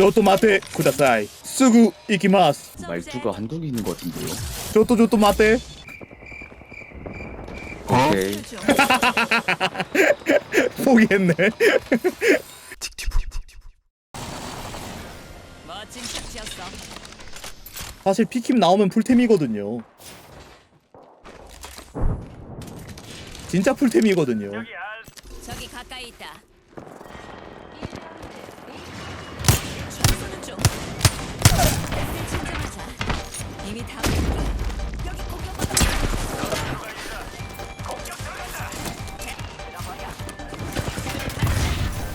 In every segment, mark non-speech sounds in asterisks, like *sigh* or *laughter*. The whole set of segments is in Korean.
저또 마테 쿠다사이. 쓰구 이키마스. 말투가 한동이 있는 것 같은데요. 저또 저또 마테. 오케이. 포기했네. 멋진 착지였어. 사실 피킴 나오면 풀템이거든요. 진짜 풀템이거든요. 저기 가까이 있다. 이미 다. 여기 공격받아.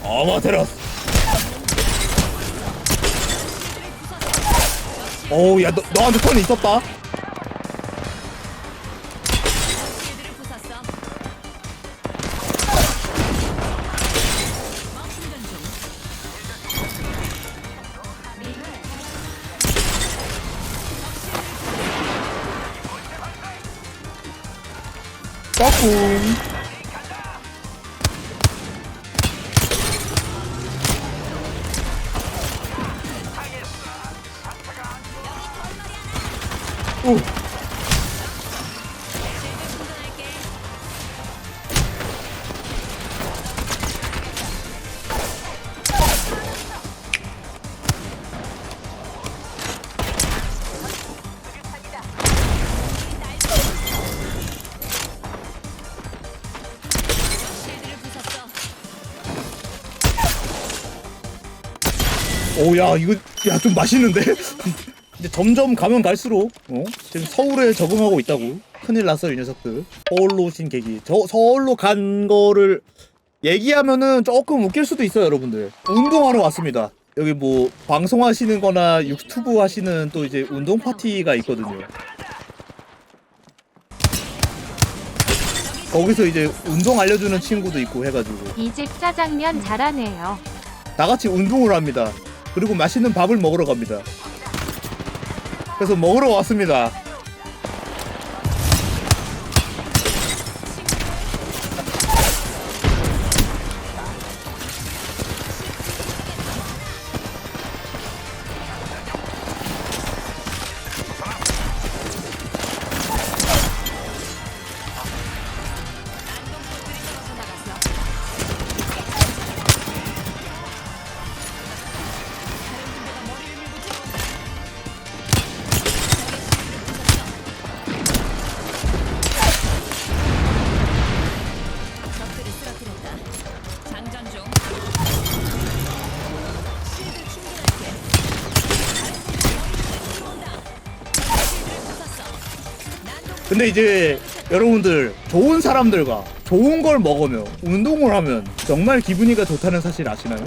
아마테라스. 어우 야 너, 너한테 턴 있었다. 까꿍. 오. 오야 이거 야 좀 맛있는데? *laughs* 이제 점점 가면 갈수록 어? 지금 서울에 적응하고 있다고 큰일 났어 이 녀석들 서울로 오신 계기 저 서울로 간 거를 얘기하면은 조금 웃길 수도 있어요 여러분들 운동하러 왔습니다 여기 뭐 방송하시는 거나 유튜브 하시는 또 이제 운동 파티가 있거든요 거기서 이제 운동 알려주는 친구도 있고 해가지고 이 집 짜장면 잘하네요. 다 같이 운동을 합니다. 그리고 맛있는 밥을 먹으러 갑니다. 그래서 먹으러 왔습니다. 근데 이제 여러분들 좋은 사람들과 좋은 걸 먹으며 운동을 하면 정말 기분이가 좋다는 사실 아시나요?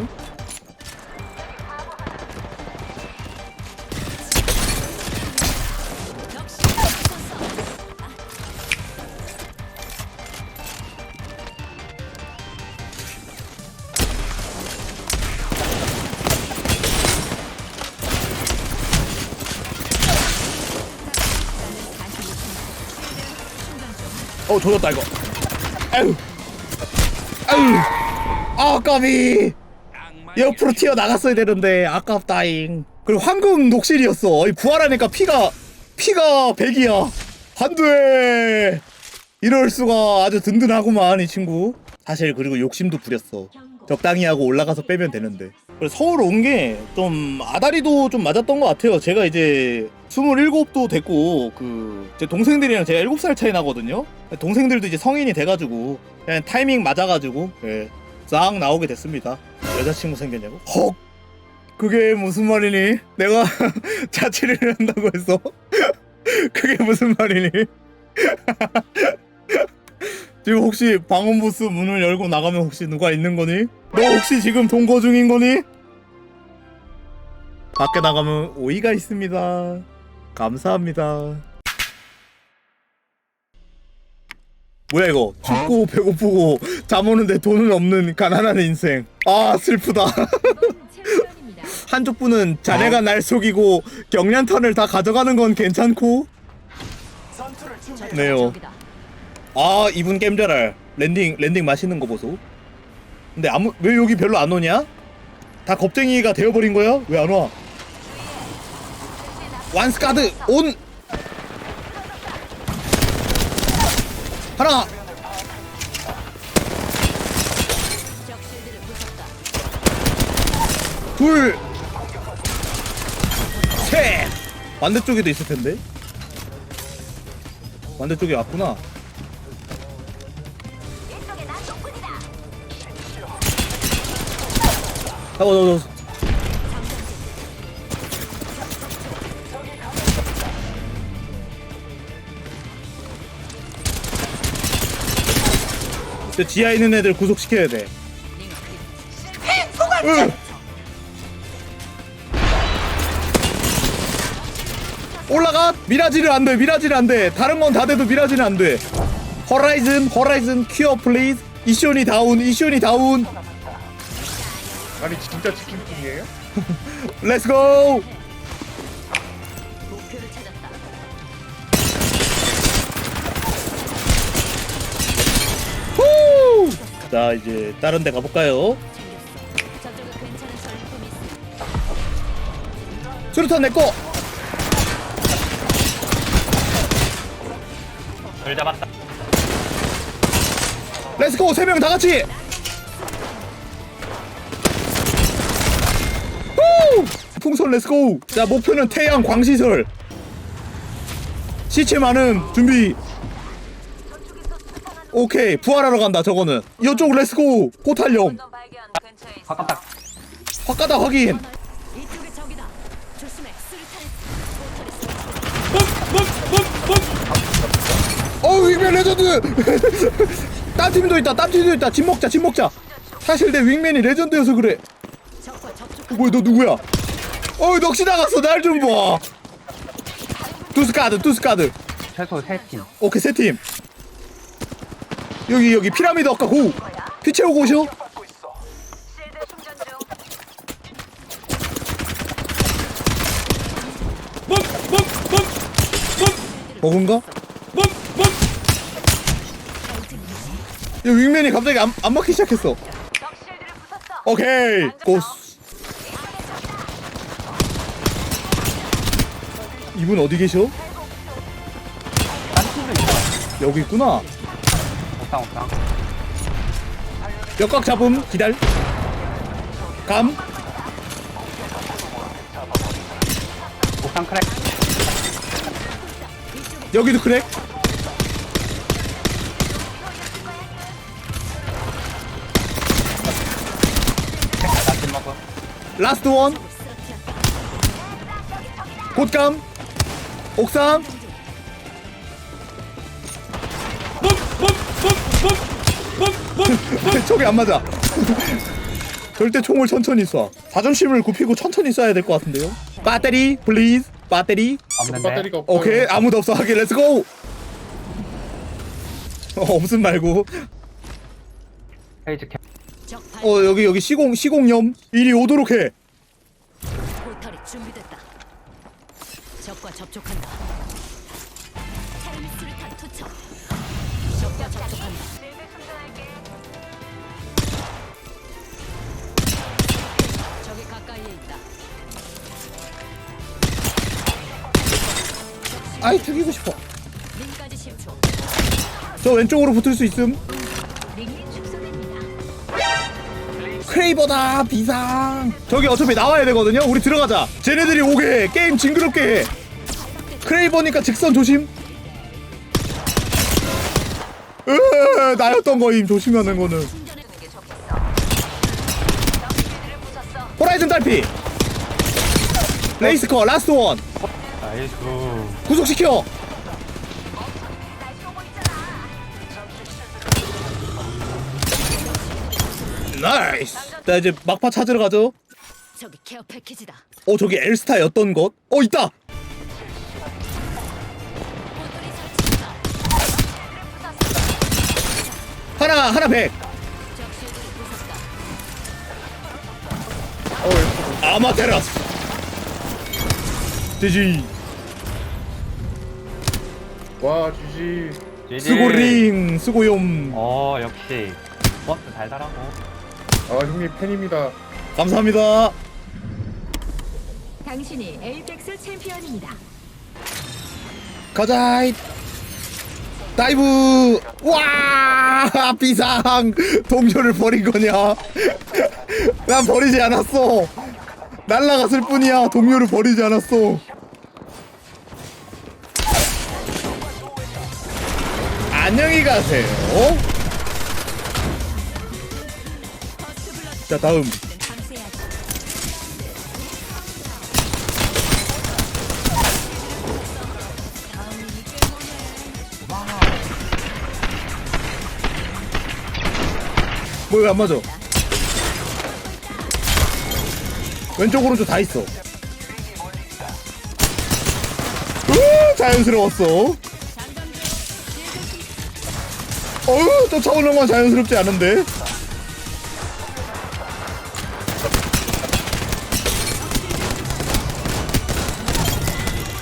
어 조졌다 이거. 아유, 아유, 아 까비. 옆으로 튀어 나갔어야 되는데 아깝다잉. 그리고 황금 녹실이었어. 이 부활하니까 피가 피가 100이야. 안돼. 이럴 수가 아주 든든하구만 이 친구. 사실 그리고 욕심도 부렸어. 적당히 하고 올라가서 빼면 되는데. 서울 온 게 좀 아다리도 좀 맞았던 것 같아요. 제가 이제 27도 됐고 그 제 동생들이랑 제가 7살 차이 나거든요. 동생들도 이제 성인이 돼가지고 그냥 타이밍 맞아가지고 예, 싹 나오게 됐습니다. 여자친구 생겼냐고? 헉! 그게 무슨 말이니? 내가 *laughs* 자취를 한다고 해서 *laughs* 그게 무슨 말이니? *laughs* 지금 혹시 방음 부스 문을 열고 나가면 혹시 누가 있는 거니? 너 혹시 지금 동거 중인 거니? 밖에 나가면 오이가 있습니다. 감사합니다. 뭐야 이거? 춥고 배고프고 잠 오는데 돈은 없는 가난한 인생. 아 슬프다. *laughs* 한쪽 분은 자네가 날 속이고 경련탄을 다 가져가는 건 괜찮고 네요. 저기다. 아 이분 게임 잘알 랜딩 랜딩 맛있는 거 보소 근데 아무 왜 여기 별로 안 오냐 다 겁쟁이가 되어버린 거야? 왜 안 와? 완스카드 온. 하나. 둘셋. 반대쪽에도 있을 텐데. 반대쪽에 왔구나. 잡아 잡아 잡아 저 지하에 있는 애들 구속시켜야 돼. 으! 올라가 미라지를 안 돼 미라지를 안 돼 다른 건 다 돼도 미라지는 안돼 호라이즌 호라이즌 큐어 플리즈 이쇼니 다운 이쇼니 다운 아니 진짜 치킨 중이에요? 렛츠고 자 이제 다른 데 가볼까요. 수류탄 내꺼 덜 잡았다. 렛츠고 세 명 다 같이 후! 풍선 렛츠고 자 목표는 태양 광시설 시체 많음 준비 오케이 부활하러 간다 저거는 이쪽 렛츠고. 화깜딱. 확가다 확인 이쪽에 적이다. 조심해. 수류탄. 포털이 어우 윙맨 레전드 *laughs* 딴 팀도 있다 딴 팀도 있다 집 먹자 집 먹자 사실 내 윙맨이 레전드여서 그래 적과 접촉. 어, 뭐야 너 누구야 어이 넋이 나갔어 날 좀봐 투스카드 투스카드 최소 3팀. 오케이 세팀 여기 여기 피라미드 아까 고! 피 채우고 오셔? 먹은가? 야 윙맨이 갑자기 안, 안 맞기 시작했어. 오케이 고스. 이분 어디 계셔? 여기 있구나 옥상, 옥상. 역각 잡음 기다려 감 옥상 크랙. 여기도 크랙 먹어. 라스트 원 곧감 옥상 *laughs* 저기 안 맞아 절대 총을 천천히 쏴 자존심을 굽히고 천천히 쏴야 될 것 같은데요 배터리 플리즈 배터리 없는데. 배터리가 없어요. 오케이 아무도 없어 하긴 렛츠 고 어, 없음 말고 페이지 캡. 적 발. 어 여기 여기 시공 시공염 이리 오도록 해 포털이 준비됐다. 적과 접촉한다. 아이 죽이고 싶어. 링까지 10초. 저 왼쪽으로 붙을 수 있음. 링이 축소됩니다. 크레이버다 비상. 저기 어차피 나와야 되거든요. 우리 들어가자. 쟤네들이 오게 해. 게임 징그럽게 해. 크레이버니까 직선 조심. 으 나였던 거임. 조심하는 거는. 충전해두는 게 좋겠어. 호라이즌 딸피. 레이스커 라스트 원 나이스. 구속시켜 나이스 자 이제 막파 찾으러 가죠 저기 케어 패키지다. 어 저기 엘스타였던 것? 어 있다 설치했다. 하나 하나 백 적실들을 부쉈다. 어, 아마테라스 지지 와 GG. 스고링 스고용 어, 역시. 버스 달달하고. 아 형님 팬입니다 감사합니다. 당신이 에이펙스 챔피언입니다. 가자. 다이브. 와 *laughs* 비상 동료를 버린 거냐? *laughs* 난 버리지 않았어. 날라갔을 뿐이야. 동료를 버리지 않았어. 안녕히 가세요. 자 다음. 뭐왜안 맞아? 왼쪽 오른쪽 다 있어. 으 자연스러웠어. 어우 쫓아오는 건 자연스럽지 않은데.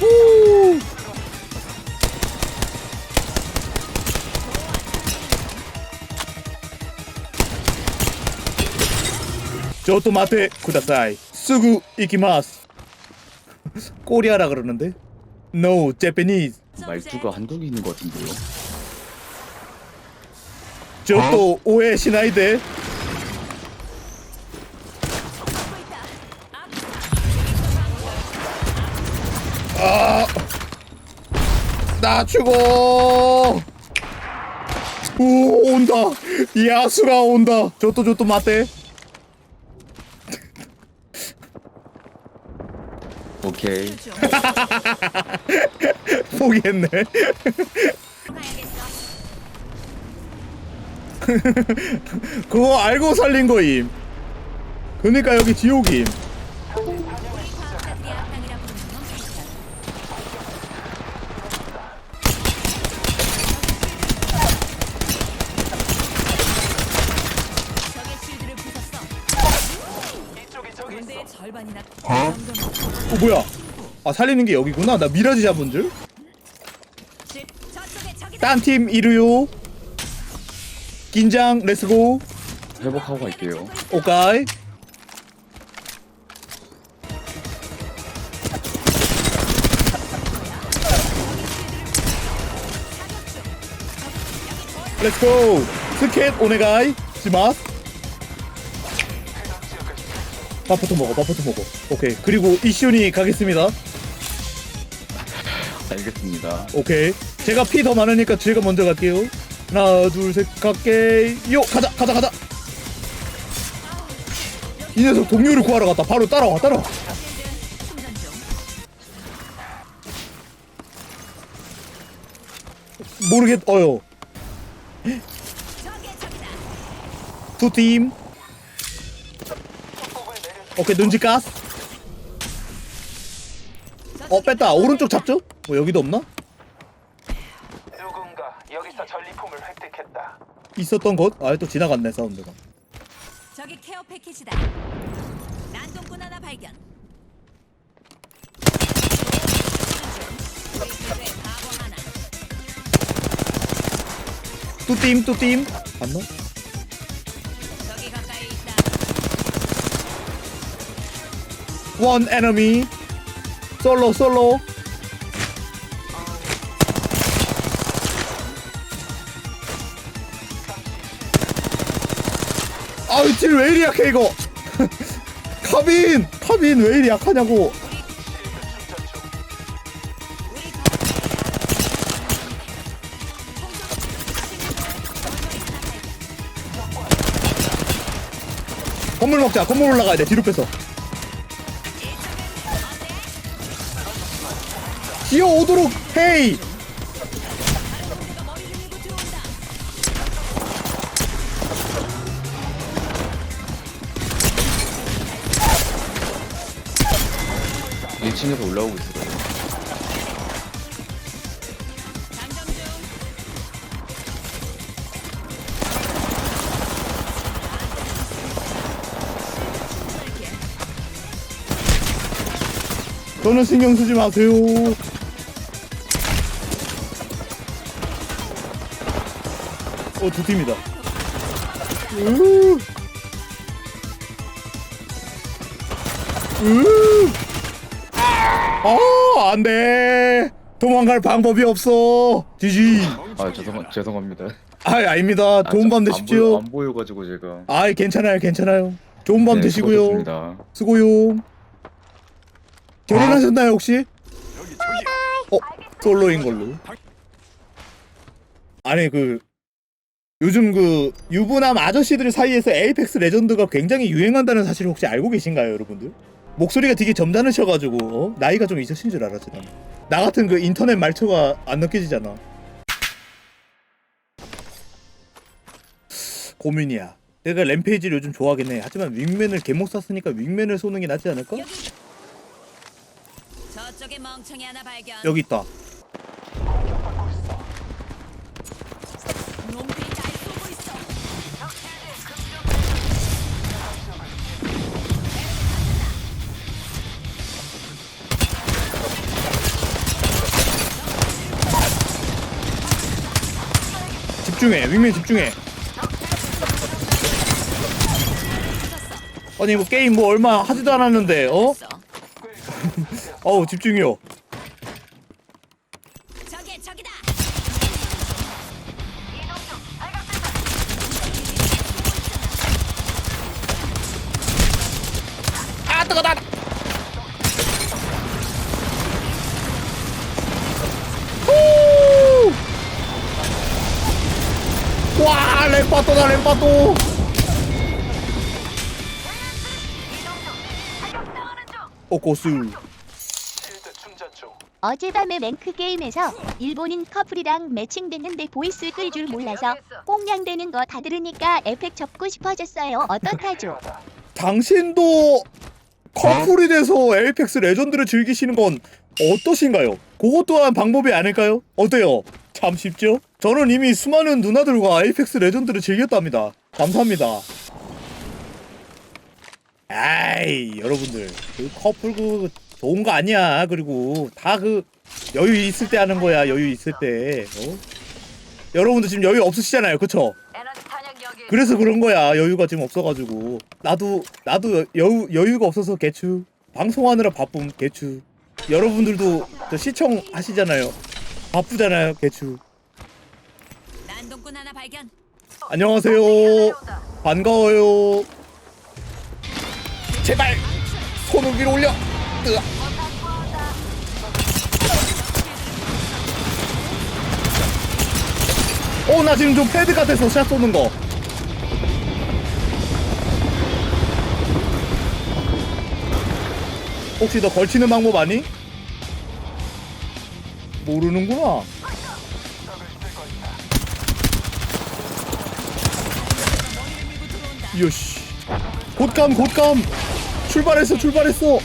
후. 저또 마테 쿠다사이 쓰구 이키마스 *laughs* 꼬리아라 그러는데 No Japanese 말투가 개 있는 것 같은데요. 저또 오해 시나이데 아, 나 죽어. 오 온다. 야수가 온다. 저또 저또 맞대. 오케이. *laughs* 포기했네. *laughs* 그거 알고 살린 거임. 그러니까 여기 지옥임. 절반이나 어 뭐야? 아 살리는 게 여기구나. 나 미라지 잡은 줄. 딴 팀 이루요. 긴장 렛츠고. 회복하고 갈게요. 오까이. 렛츠고. 스켓 오네가이 시마스. 바포트 먹어. 바포트 먹어. 오케이. 그리고 이슈니 가겠습니다. 알겠습니다. 오케이. 제가 피 더 많으니까 제가 먼저 갈게요. 하나, 둘, 셋, 갈게요. 가자, 가자, 가자. 이 녀석 동료를 구하러 갔다. 바로 따라와, 따라와. 모르겠, 어요. 적의 적이다. 두 팀. 오케이, 눈치 가스. 어, 뺐다. 오른쪽 잡죠? 뭐, 여기도 없나? 누군가 여기서 전리품을 획득했다. 있었던 것? 아, 또 지나갔네, 사운드가. 저기 케어 패키지다. 난동꾼 하나 발견. 바보 하나. 저기 가까이 있다. 원 에너미. 솔로, 솔로. 아우 딜왜 이리 약해 이거? *laughs* 카빈 카빈 왜 이리 약하냐고. 건물 먹자 건물 올라가야 돼 뒤로 빼서. 기어오도록 헤이 1층에서 올라오고 있어요. 장전 중. 저는 신경 쓰지 마세요 어 두 팀이다 으. 으. 아, 안 돼. 도망갈 방법이 없어. 지지. 아 죄송 죄송합니다. 아, 아닙니다. 좋은 밤안 되십시오. 보여, 안 보여가지고 제가. 아, 괜찮아요. 괜찮아요. 좋은 밤 네, 되시고요. 수고하셨습니다. 수고요. 결혼하셨나요, 혹시? 어, 솔로인 걸로. 아니, 그 요즘 그 유부남 아저씨들 사이에서 에이펙스 레전드가 굉장히 유행한다는 사실을 혹시 알고 계신가요, 여러분들? 목소리가 되게 점잖으셔가지고 어? 나이가 좀 있으신 줄 알았지 나는. 나 같은 그 인터넷 말초가 안 느껴지잖아. 고민이야. 내가 램페이지를 요즘 좋아하긴 해. 하지만 윙맨을 개못 쐈으니까 윙맨을 쏘는 게 낫지 않을까? 여기. 저쪽에 멍청이 하나 발견. 여기 있다. 놈들이 날 집중해. 윙맨 집중해. 아니 이거 게임 뭐 얼마 하지도 않았는데 어? *laughs* 어우 집중이요. 고수. 중. 어젯밤에 랭크 게임에서 일본인 커플이랑 매칭됐는데 보이스 끌 줄 몰라서 꽁냥대는 거 다 들으니까 에펙 접고 싶어졌어요. 어떡하죠? 당신도 커플이 돼서 에이펙스 레전드를 즐기시는 건 어떠신가요? 그것 또한 방법이 아닐까요? 어때요? 참 쉽죠? 저는 이미 수많은 누나들과 에이펙스 레전드를 즐겼답니다. 감사합니다. 아이 여러분들 그 커플 그 좋은 거 아니야. 그리고 다 그 여유 있을 때 하는 거야. 여유 있을 때. 어? 여러분도 지금 여유 없으시잖아요. 그쵸? 그래서 그런 거야 여유가 지금 없어가지고 나도 나도 여, 여유 여유가 없어서 개추 방송하느라 바쁨 개추 여러분들도 저 시청하시잖아요 바쁘잖아요 개추. 안녕하세요 반가워요 제발 손을 위로 올려 으아. 어, 나 지금 좀 패드 같아서 샷 쏘는 거. 혹시 너 걸치는 방법 아니? 모르는구나. 요시. 곧감, 곧감. 출발했어, 출발했어.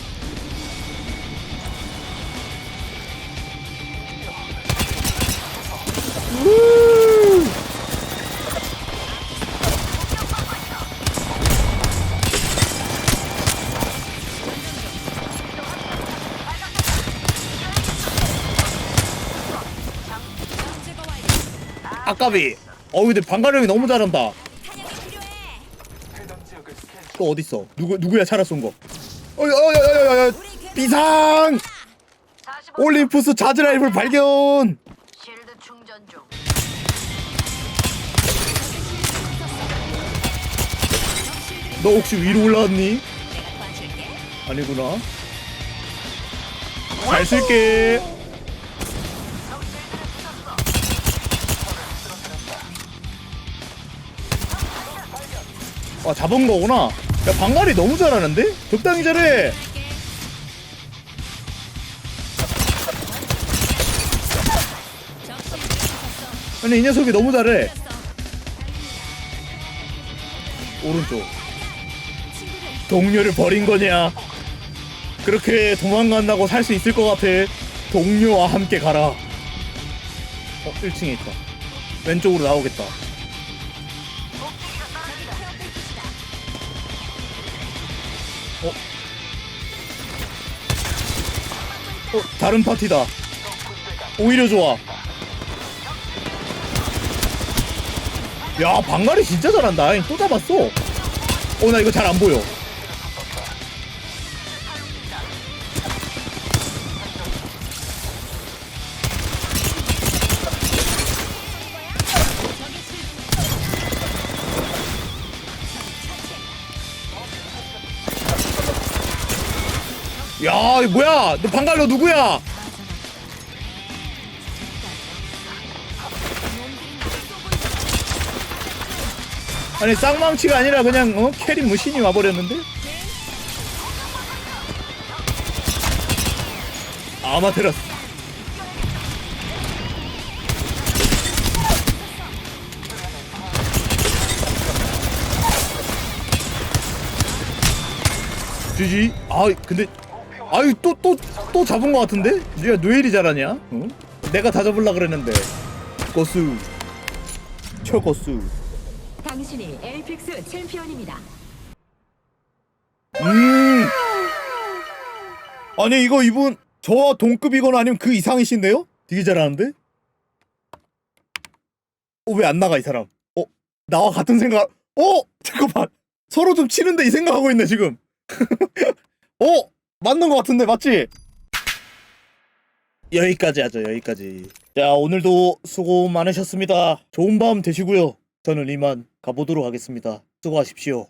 아까비. 어 근데 방가령이 너무 잘한다. 탄약이 필요해. 해당 지역을 스캔 중. 또 어디 있어? 누구 누구야 차라 쏜 거? 괴물 비상! 올림푸스 자즈 라이플 발견. 실드 충전 중. 너 혹시 위로 올라왔니? 아니구나. 잘 쓸게. 아 잡은 거구나. 야 방갈이 너무 잘하는데? 적당히 잘해. 아니 이 녀석이 너무 잘해. 오른쪽. 동료를 버린 거냐? 그렇게 도망간다고 살 수 있을 것 같아. 동료와 함께 가라. 어, 1층에 있다. 왼쪽으로 나오겠다. 어, 다른 파티다. 오히려 좋아. 야, 방갈이 진짜 잘한다. 또 잡았어. 어, 나 이거 잘 안 보여. 야, 이거 뭐야? 너 방갈로 누구야? 아니 쌍망치가 아니라 그냥 어? 캐리 무신이 와버렸는데? 아마테라스 GG 아 근데 아유 또 또 또 잡은 것 같은데? 니가 노엘이 잘하냐? 어? 내가 다 잡으려 그랬는데 고수 철고수 당신이 에이픽스 챔피언입니다. 음. 아니 이거 이분 저와 동급이거나 아니면 그 이상이신데요? 되게 잘하는데? 어 왜 안 나가 이 사람? 어 나와 같은 생각? 어 잠깐만 서로 좀 치는데 이 생각하고 있네 지금. *laughs* 어 맞는 것 같은데 맞지? 여기까지 하죠 여기까지. 자 오늘도 수고 많으셨습니다. 좋은 밤 되시고요. 저는 이만 가보도록 하겠습니다. 수고하십시오.